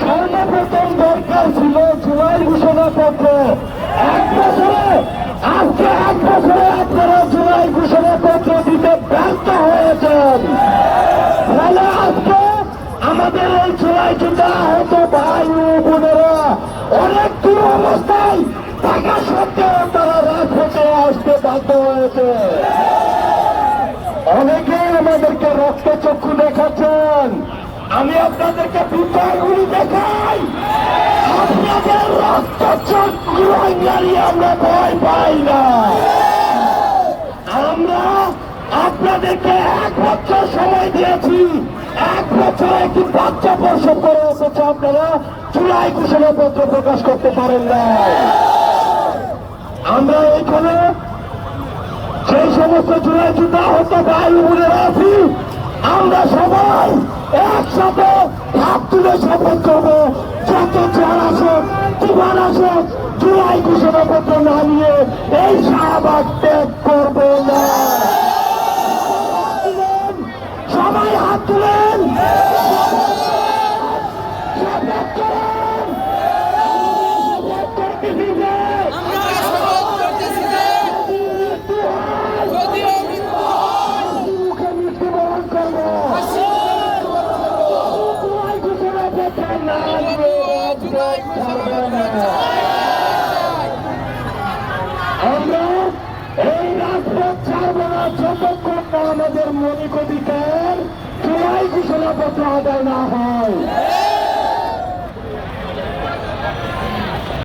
সর্বপ্রথম দরকার ছিল জুলাই ঘোষণাপত্র এক বছরে, আজকে এক বছরে আপনারা জুলাই ঘোষণাপত্র দিতে ব্যর্থ হয়েছেন। ফলে আজকে আমাদের এই জুলাই যুদ্ধ আহত ভাই ও বোনেরা, অনেক দূর অবস্থায় থাকা সত্ত্বেও তারা রাজপথে আসতে বাধ্য আমাদেরকে রক্ত চক্ষু দেখাচ্ছেন। আমি আপনাদেরকে বিচারগুলি দেখাই। আপনাদের রক্ত চক্ষু আমরা ভয় পাই না। আমরা আপনাদেরকে এক বছর সময় দিয়েছি। এক বছর একটি বাচ্চা প্রসব করে অথচ আপনারা জুলাই ঘোষণাপত্র প্রকাশ করতে পারেন না সমস্ত জুড়ে জুতা হতো ভাই বোনেরা আছি আমরা সবাই একসাথে হাত তুলে শপথ করব। যত চার আসুক, তুফান আসুক, জুলাই ঘোষণাপত্র না নিয়ে এই শাহবাগ আমরা এই রাজপথ ছাড়ব না যতক্ষণ না আমাদের মৌলিক অধিকার। জুলাই ঘোষণাপত্র আদায় না হয়।